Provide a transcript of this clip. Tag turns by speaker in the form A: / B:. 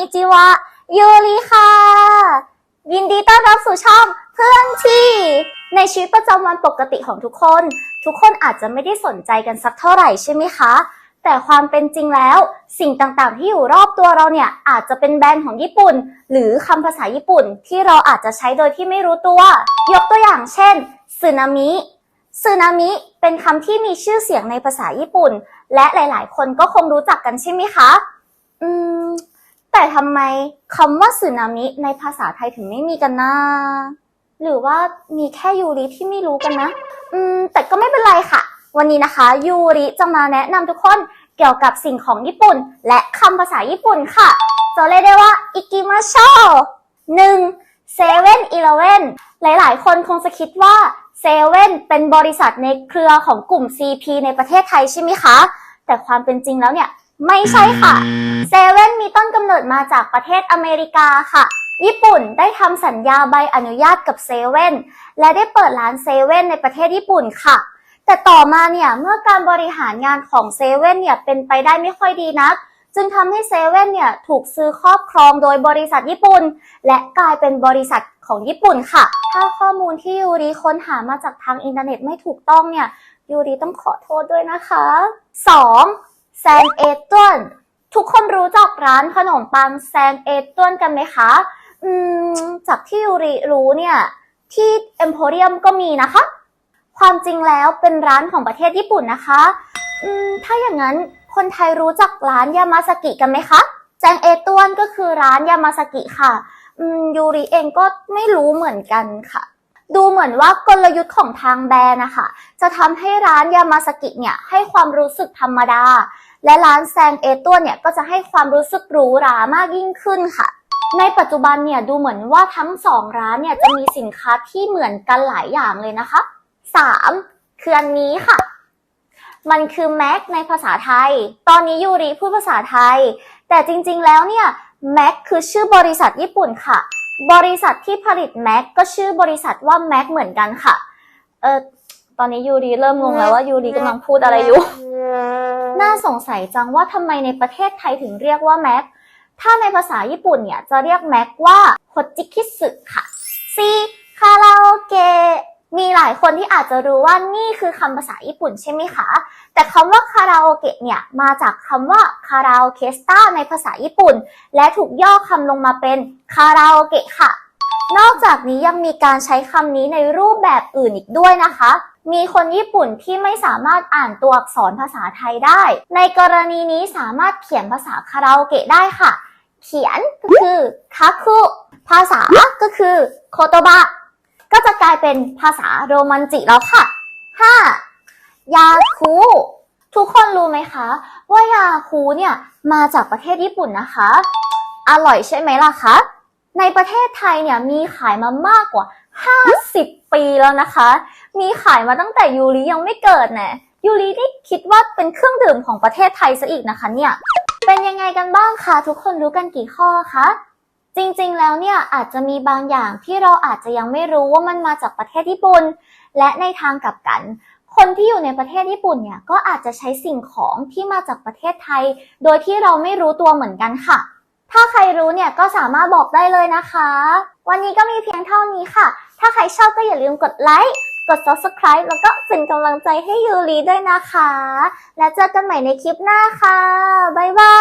A: นิจิวะยูริค่ะ ยินดีต้อนรับสู่ช่องเพื่อนที่ ในชีวิตประจำวันปกติของทุกคน ทุกคนอาจจะไม่ได้สนใจกันสักเท่าไหร่ใช่ไหมคะ แต่ความเป็นจริงแล้ว สิ่งต่างๆ ที่อยู่รอบตัวเราเนี่ย อาจจะเป็นแบรนด์ของญี่ปุ่น หรือคำภาษาญี่ปุ่นที่เราอาจจะใช้โดยที่ไม่รู้ตัว ยกตัวอย่างเช่นสึนามิสึนามิเป็นคำที่มีชื่อเสียงในภาษาญี่ปุ่น และหลาย ๆ คนก็คงรู้จักกันใช่ไหมคะ อืม แต่ทำไมคำว่าสึนามิในภาษาไทยถึงไม่มีกันนะหรือว่ามีแค่ยูริที่ไม่รู้กันนะ อืม แต่ก็ไม่เป็นไรค่ะ วันนี้นะคะ ยูริจะมาแนะนำทุกคนเกี่ยวกับสิ่งของญี่ปุ่น และคำภาษาญี่ปุ่นค่ะจะเรียกได้ว่าอิกิมาโชหนึ่งเซเว่นอีเลเว่นหลาย ๆ คนคงจะคิดว่าเซเว่นเป็นบริษัทในเครือของกลุ่ม CP ในประเทศไทยใช่ไหมคะ แต่ความเป็นจริงแล้วเนี่ย ไม่ใช่ค่ะ เซเว่นมีต้นกำเนิดมาจากประเทศอเมริกาค่ะ ญี่ปุ่นได้ทำสัญญาใบอนุญาตกับเซเว่นและได้เปิดร้านเซเว่นในประเทศญี่ปุ่นค่ะ แต่ต่อมาเนี่ยเมื่อการบริหารงานของเซเว่นเนี่ยเป็นไปได้ไม่ค่อยดีนัก จึงทำให้เซเว่นเนี่ยถูกซื้อครอบครองโดยบริษัทญี่ปุ่น และกลายเป็นบริษัทของญี่ปุ่นค่ะ ถ้าข้อมูลที่ยูริค้นหามาจากทางอินเทอร์เน็ตไม่ถูกต้องเนี่ยยูริต้องขอโทษด้วยนะคะ 2. แซนเอตวนทุกคนรู้จักร้านขนมปังแซนเอตวนกันไหมคะ อืม จากที่ยูริรู้เนี่ย ที่เอ็มโพเรียมก็มีนะคะ ความจริงแล้วเป็นร้านของประเทศญี่ปุ่นนะคะ อืม ถ้าอย่างนั้นคนไทยรู้จักร้านยามาสกิกันไหมคะแจงเอตวนก็คือร้านยามาสกิค่ะ อืม ยูริเองก็ไม่รู้เหมือนกันค่ะ ดูเหมือนว่ากลยุทธ์ของทางแบรนด์นะคะจะทำให้ร้านยามาสกิเนี่ยให้ความรู้สึกธรรมดา และร้านแซงเอตัวเนี่ยก็จะให้ความรู้สึกหรูหรามากยิ่งขึ้นค่ะ ในปัจจุบันเนี่ยดูเหมือนว่าทั้งสองร้านเนี่ยจะมีสินค้าที่เหมือนกันหลายอย่างเลยนะคะ 3. คืออันนี้ค่ะ มันคือแม็กในภาษาไทย ตอนนี้ยูริพูดภาษาไทย แต่จริงๆแล้วเนี่ยแม็กคือชื่อบริษัทญี่ปุ่นค่ะ บริษัทที่ผลิตแม็กก็ชื่อบริษัทว่าแม็กเหมือนกันค่ะ เออตอนนี้ยูริเริ่มงงแล้วว่ายูริกำลังพูดอะไรอยู่ น่าสงสัยจังว่าทำไมในประเทศไทยถึงเรียกว่าแม็กถ้าในภาษาญี่ปุ่นเนี่ยจะเรียกแม็กว่าโฮจิคิสึค่ะ C มีหลายคนที่อาจจะรู้ว่านี่คือคำภาษาญี่ปุ่นใช่ไหมคะ แต่คำว่าคาราโอเกะเนี่ยมาจากคำว่าคาราโอเคสตาในภาษาญี่ปุ่น และถูกย่อคำลงมาเป็นคาราโอเกะค่ะ นอกจากนี้ยังมีการใช้คำนี้ในรูปแบบอื่นอีกด้วยนะคะ มีคนญี่ปุ่นที่ไม่สามารถอ่านตัวอักษรภาษาไทยได้ ในกรณีนี้สามารถเขียนภาษาคาราโอเกะได้ค่ะ เขียนก็คือคาคุภาษาก็คือโคโตบะ ก็จะกลายเป็นภาษาโรมันจิแล้วค่ะ 5. ยาคูทุกคนรู้ไหมคะ ว่ายาคูเนี่ยมาจากประเทศญี่ปุ่นนะคะ อร่อยใช่ไหมล่ะคะ ในประเทศไทยเนี่ยมีขายมามากกว่า 50 ปีแล้วนะคะ มีขายมาตั้งแต่ยูริยังไม่เกิดแน่ยูรินี่คิดว่าเป็นเครื่องดื่มของประเทศไทยซะอีกนะคะเนี่ย เป็นยังไงกันบ้างคะทุกคนรู้กันกี่ข้อคะ จริงๆ แล้วเนี่ยอาจจะมีบางอย่างที่เราอาจจะยังไม่รู้ว่ามันมาจากประเทศญี่ปุ่น และในทางกลับกัน คนที่อยู่ในประเทศญี่ปุ่นเนี่ยก็อาจจะใช้สิ่งของที่มาจากประเทศไทย โดยที่เราไม่รู้ตัวเหมือนกันค่ะ ถ้าใครรู้เนี่ยก็สามารถบอกได้เลยนะคะ วันนี้ก็มีเพียงเท่านี้ค่ะ ถ้าใครชอบก็อย่าลืมกดไลค์กด subscribe แล้วก็เป็นกำลังใจให้ยูรีด้วยนะคะ และเจอกันใหม่ในคลิปหน้าค่ะบ๊ายบาย